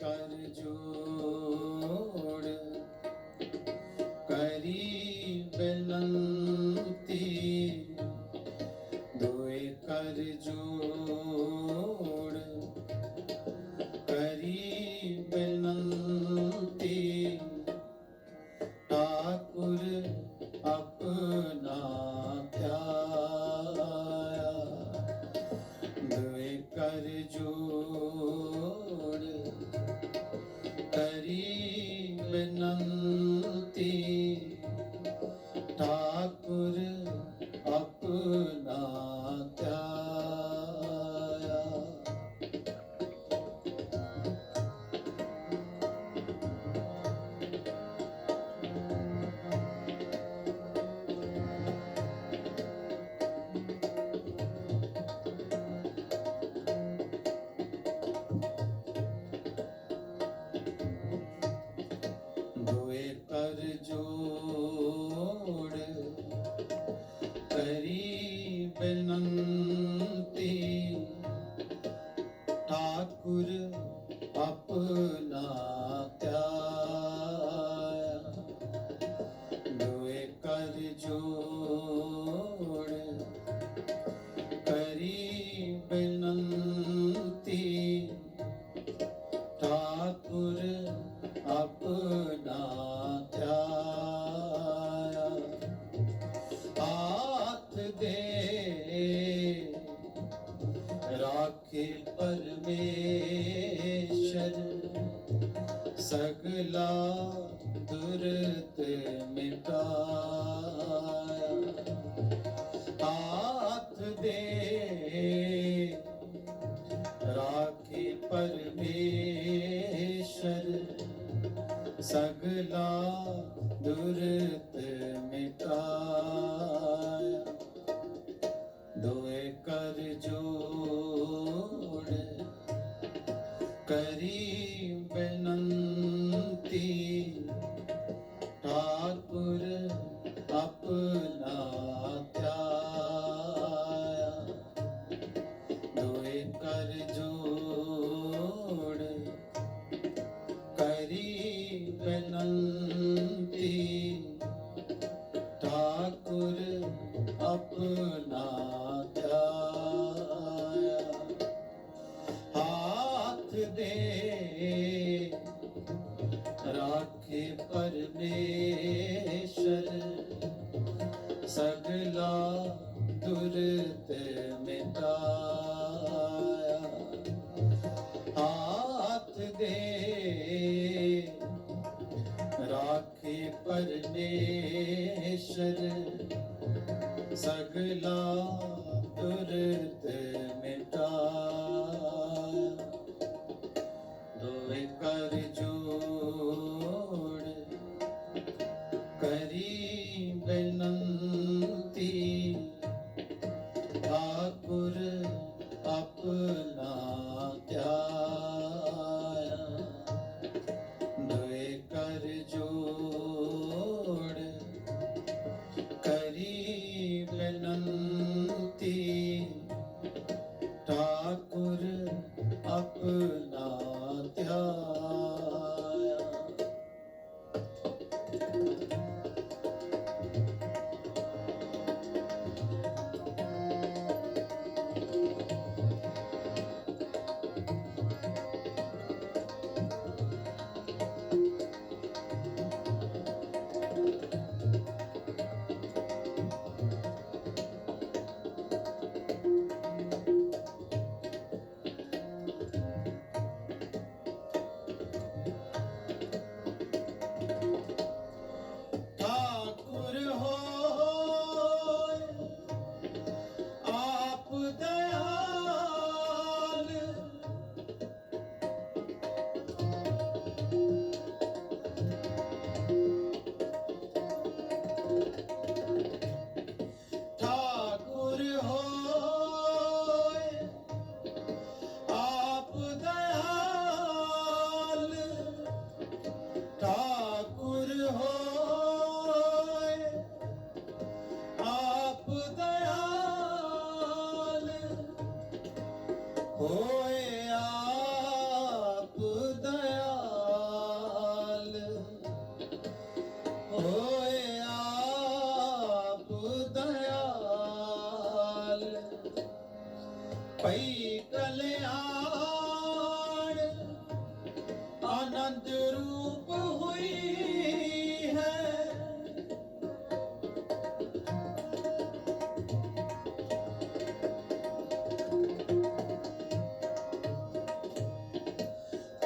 কার্য ਤੁਰਤ ਮਿਟਾਇਆ। ਆਥ ਦੇ ਰਾਖੇ ਪਰਮੇਸ਼ਰ ਸਗਲਾ ਦੁਰਤ ਮਿਟਾਇਆ। ਪਰਮੇਸ਼ਰ ਸਗਲਾ ਤੁਰਤੇ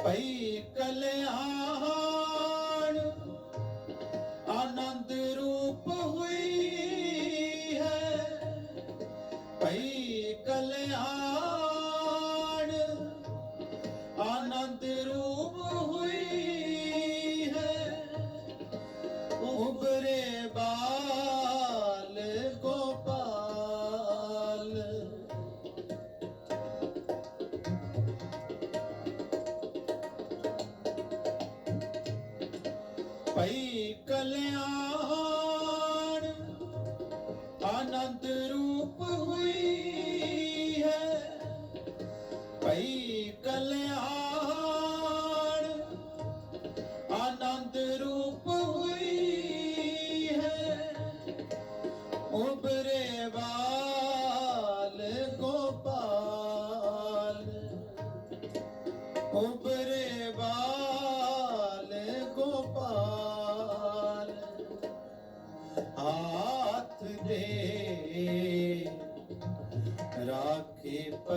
ಪೈ ಕಲೆಯ పై కలే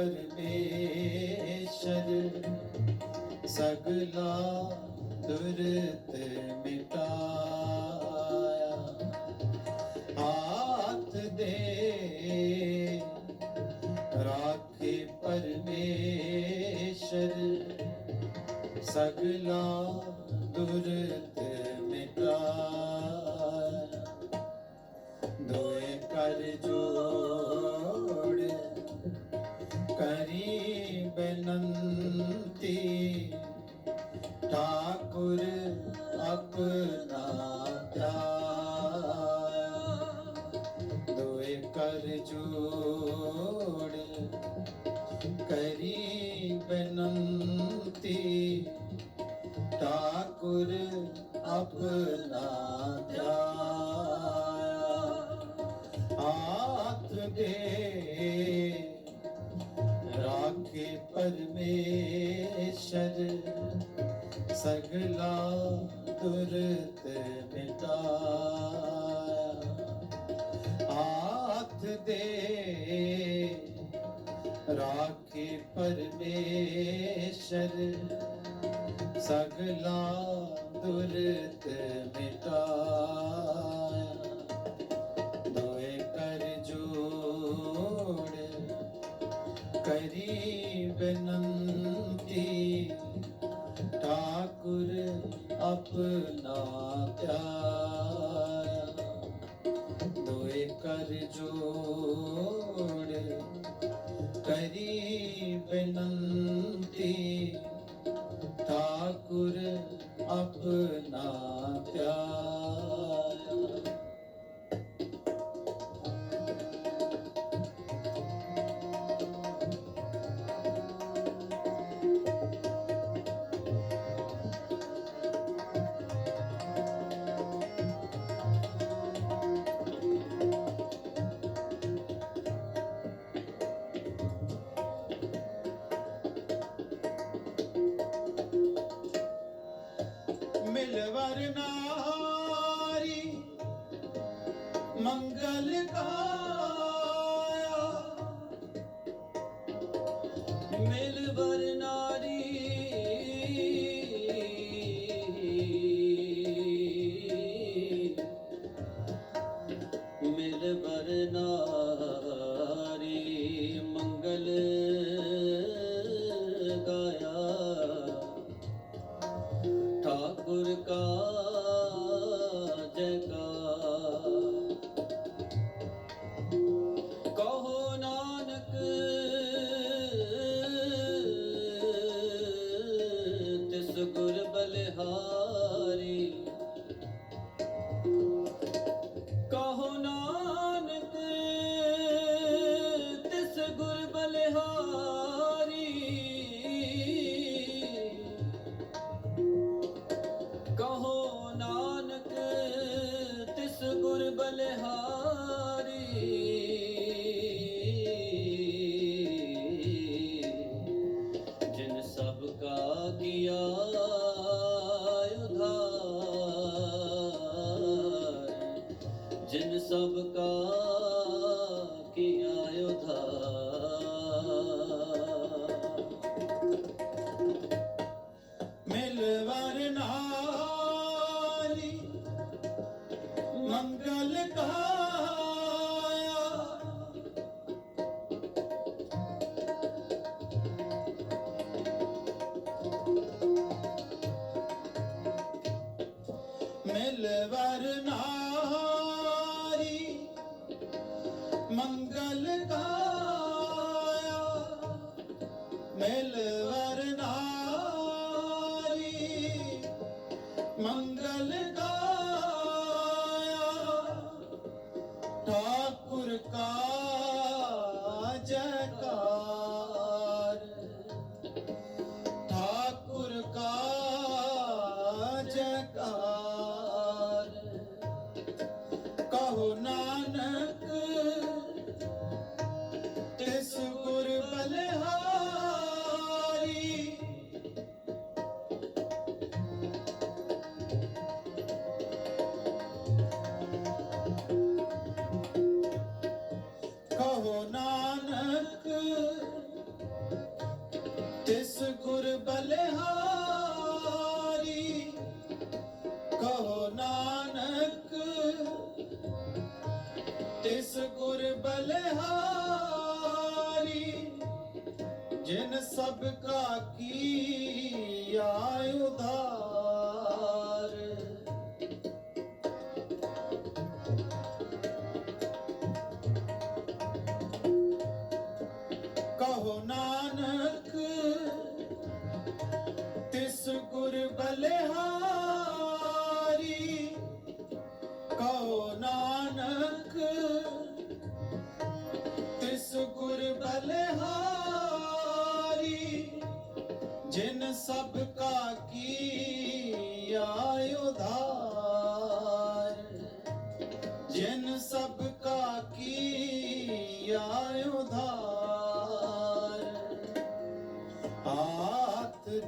Lord ठाकुर अकुल ਦੇ ਰਾਖੇ ਪਰਮੇਸ਼ਰ ਸਗਲਾ ਦੁਰਤ inventan ਦਿਖਾਇਆ ਮਿਲ ਵਰ ਮੰਗਲ ਕਾਇਆ ਮਿਲ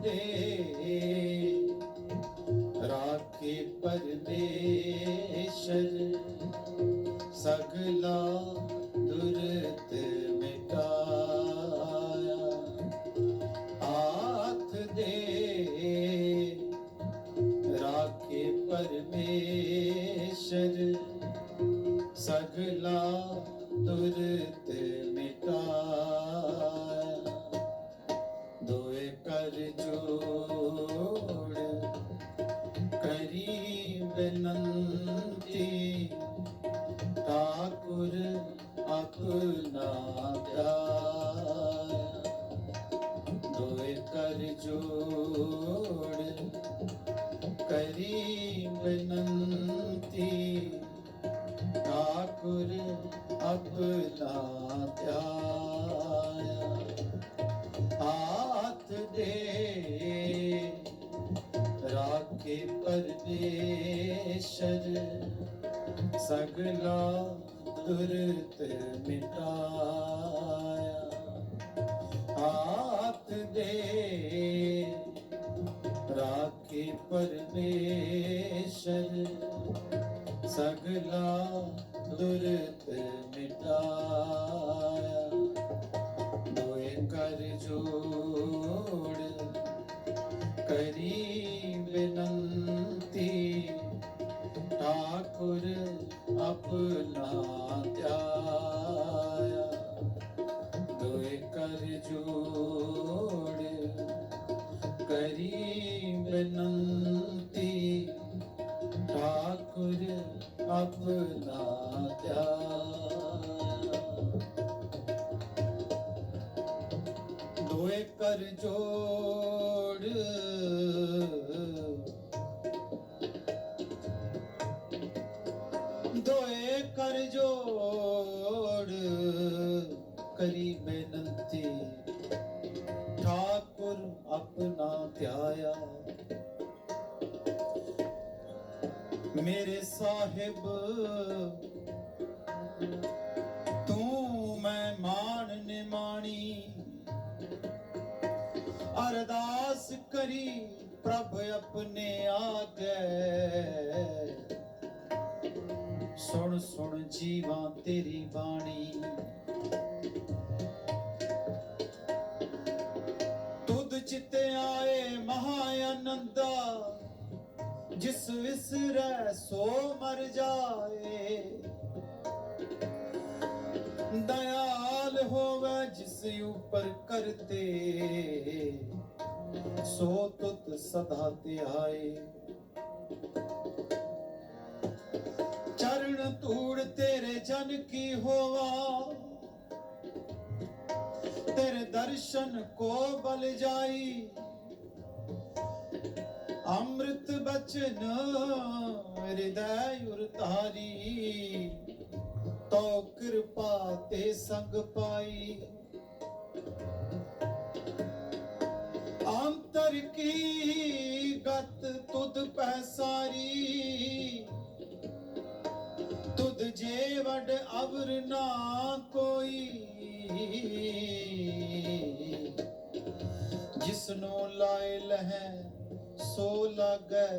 ਹਾਥ ਬੇਨੰਤੀ ਮਿਟਾਇਆ। ਹਾਥ ਦੇ ਰਾਖੇ ਪਰਮੇਸ਼ਰ ਸਗਲਾ ਦੁਰਤ ਮਿਟਾਇਆ। ਕਰੀ ਬੇਨੰਤੀ। ਠਾਕੁਰ ਆਪਣਾ ਧਿਆਇਆ ਦੋਏ ਕਰ ਜੋ ਤੂੰ ਮੈਂ ਮਾਣ ਨਿਮਾਣੀ। ਅਰਦਾਸ ਕਰੀ ਪ੍ਰਭ ਆਪਣੇ ਆਗੇ। ਸੁਣ ਸੁਣ ਜੀਵਾਂ ਤੇਰੀ ਬਾਣੀ। ਤੁਧ ਚਿਤੇ ਆਏ ਮਹਾ ਆਨੰਦਾ ਜਿਸ ਵਿਸਰੈ ਸੋ ਮਰ ਜਾਏ। ਦਇਆਲ ਹੋਵੇ ਜਿਸ ਉਪਰ ਕਰਤੇ। ਸੋ ਤੁਤ ਸਦਾ ਧਿਆਏ ਚਰਨ ਧੂੜ ਤੇਰੇ ਜਨ ਕੀ ਹੋਵਾ ਤੇਰੇ ਦਰਸ਼ਨ ਕੋ ਬਲ ਜਾਈ? ਅੰਮ੍ਰਿਤ ਬਚਨ ਹਿਰਦੈ ਉਰਤਾਰੀ ਤੋ ਕਿਰਪਾ ਤੇ ਸੰਗ ਪਾਈ। ਅੰਤਰ ਕੀ ਗਤ ਤੁਧ ਪੈਸਾਰੀ ਤੁਧ ਜੇ ਵਡ ਅਵਰ ਨਾ ਕੋਈ। ਜਿਸਨੂੰ ਲਾਇ ਲਹਿ ਸੋ ਲਾਗੈ।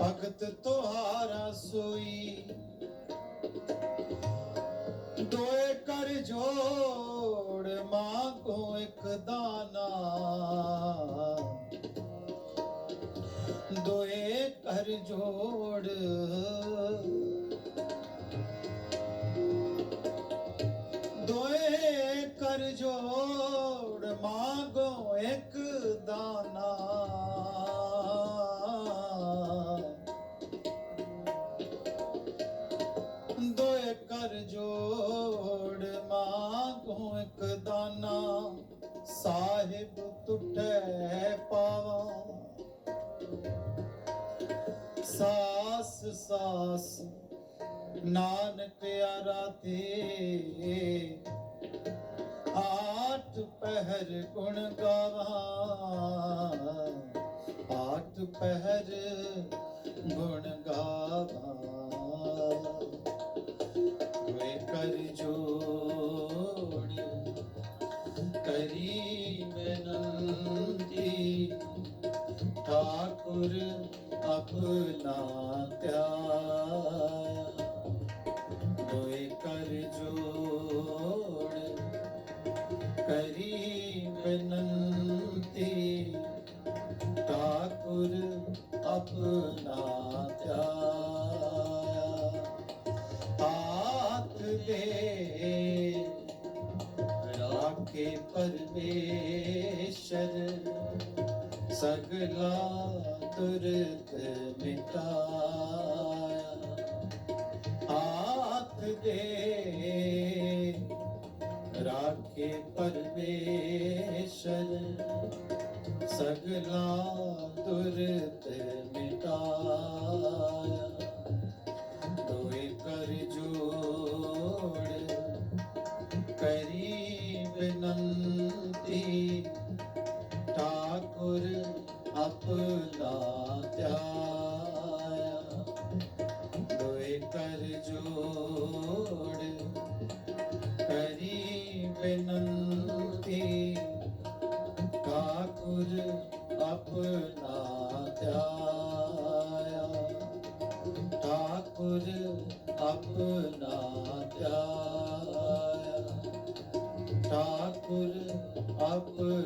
ਭਗਤ ਤੁਹਾਰਾ ਸੋਈ। ਦੋਏ ਕਰ ਜੋੜ ਮਾਗੋ ਇੱਕ ਦਾਨਾ। ਦੋਏ ਕਰ ਜੋੜ ਪਹਿਰ ਗੁਣ ਰਾਖੇ ਪਰਮੇਸ਼ਰ ਸਗਲਾ ਤੁਰਤ ਮਿਟਾਇਆ ਆਤ ਦੇ ਰਾਖੇ ਪਰਮੇਸ਼ਰ ਸਗਲਾ ਠਾਕੁਰ ਆਪਣਾ ਧਿਆਇਆ ਦੋਏ ਕਰ ਜੋੜ ਕਰੀ ਬੇਨੰਤੀ ਠਾਕੁਰ ਆਪਣਾ ਧਿਆਇਆ ਠਾਕੁਰ ਆਪਣਾ ਧਿਆਇਆ ਠਾਕੁਰ ਆਪਣਾ